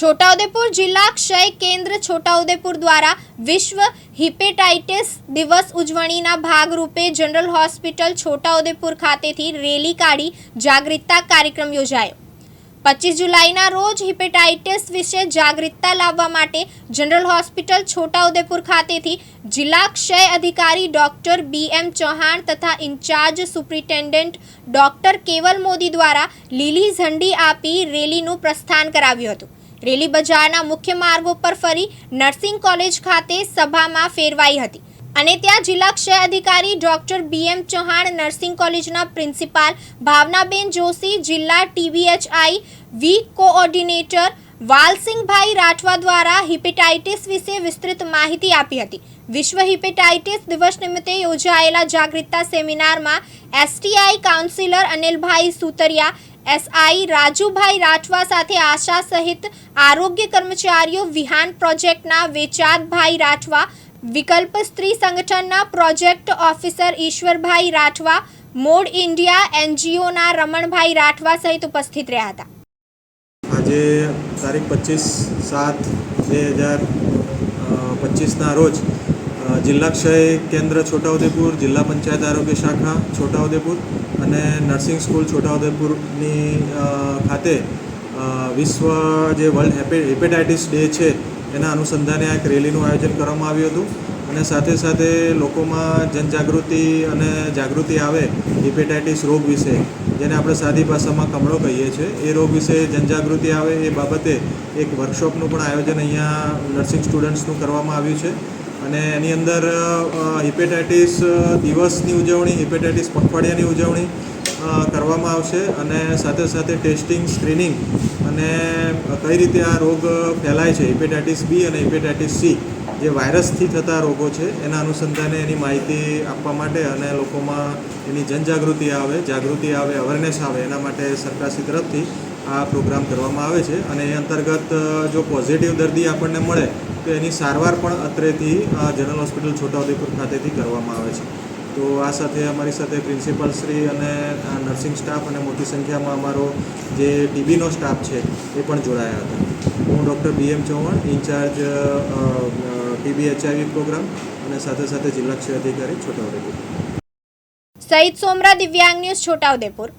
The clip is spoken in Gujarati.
છોટાઉદેપુર જિલ્લા ક્ષય કેન્દ્ર છોટાઉદેપુર દ્વારા વિશ્વ હિપેટાઇટિસ દિવસ ઉજવણીના ભાગરૂપે જનરલ હોસ્પિટલ છોટાઉદેપુર ખાતેથી રેલી કાઢી જાગૃતતા કાર્યક્રમ યોજાયો. પચીસ જુલાઈના રોજ હિપેટાઇટિસ વિશે જાગૃતતા લાવવા માટે જનરલ હોસ્પિટલ છોટાઉદેપુર ખાતેથી જિલ્લા ક્ષય અધિકારી ડોક્ટર બી એમ ચૌહાણ તથા ઇન્ચાર્જ સુપ્રિન્ટેન્ડન્ટ ડોક્ટર કેવલ મોદી દ્વારા લીલી ઝંડી આપી રેલીનું પ્રસ્થાન કરાવ્યું હતું. રેલી બજારના મુખ્ય માર્ગો પર ફરી નર્સિંગ કોલેજ ખાતે સભામાં ફેરવાઈ હતી. અને ત્યાં જિલ્લા ક્ષય અધિકારી doctor B M Chauhan, nursing કોલેજના પ્રિન્સિપાલ ભાવનાબેન જોશી, જિલ્લા ટીબીએચઆઈ વી કોઓર્ડિનેટર વાલસિંહભાઈ રાઠવા દ્વારા હિપેટાઇટિસ વિશે વિસ્તૃત માહિતી આપી હતી. વિશ્વ હિપેટાઇટિસ દિવસ નિમિત્તે યોજાયેલા જાગૃતતા સેમિનારમાં STI counsellor Anilbhai Sutariya SI Rajubhai Rathwa સાથે આશા સહિત આરોગ્ય કર્મચારીઓ વિહાન પ્રોજેક્ટના વેચાગભાઈ રાઠવા, વિકલ્પ સ્ત્રી સંગઠનના project officer Ishwarbhai Rathwa, MOD India એનજીઓના Ramanbhai Rathwa સહિત ઉપસ્થિત રહ્યા હતા. આજે તારીખ પચીસ સાત બે હજાર પચીસના રોજ જિલ્લા ક્ષય કેન્દ્ર છોટાઉદેપુર, જિલ્લા પંચાયત આરોગ્ય શાખા છોટાઉદેપુર અને નર્સિંગ સ્કૂલ છોટાઉદેપુરની ખાતે વિશ્વ જે વર્લ્ડ હેપે, હેપેટાઇટિસ ડે છે એના અનુસંધાને આ એક રેલીનું આયોજન કરવામાં આવ્યું હતું અને સાથે સાથે લોકોમાં જનજાગૃતિ અને જાગૃતિ આવે હિપેટાઇટિસ રોગ વિશે, જેને આપણે સાદી ભાષામાં કમળો કહીએ છીએ. એ રોગ વિશે જનજાગૃતિ આવે એ બાબતે એક વર્કશોપનું પણ આયોજન અહીંયા નર્સિંગ સ્ટુડન્ટ્સનું કરવામાં આવ્યું છે. અને એની અંદર હિપેટાઇટિસ દિવસની ઉજવણી, હિપેટાઇટિસ પખવાડિયાની ઉજવણી કરવામાં આવશે અને સાથે સાથે ટેસ્ટિંગ, સ્ક્રીનિંગ અને કઈ રીતે આ રોગ ફેલાય છે, હિપેટાઇટિસ બી અને હિપેટાઇટિસ સી, જે વાયરસથી થતા રોગો છે, એના અનુસંધાને એની માહિતી આપવા માટે અને લોકોમાં એની જનજાગૃતિ આવે, જાગૃતિ આવે અવેરનેસ આવે, એના માટે સરકારશ્રી તરફથી આ પ્રોગ્રામ કરવામાં આવે છે. અને એ અંતર્ગત જો પોઝિટિવ દર્દી આપણને મળે, તો એની સારવાર પણ અત્રેથી જનરલ હોસ્પિટલ છોટાઉદેપુર ખાતેથી કરવામાં આવે છે. તો આ સાથે અમારી સાથે પ્રિન્સિપાલ શ્રી અને નર્સિંગ સ્ટાફ અને મોટી સંખ્યામાં અમારો જે ટીબીનો સ્ટાફ છે, એ પણ જોડાયા હતા. હું doctor B M Chauhan, incharge TB HIV programme અને સાથે સાથે જિલ્લા ક્ષય અધિકારી છોટાઉદેપુર. સહિત સોમરા દિવ્યાંગ ન્યૂઝ છોટાઉદેપુર.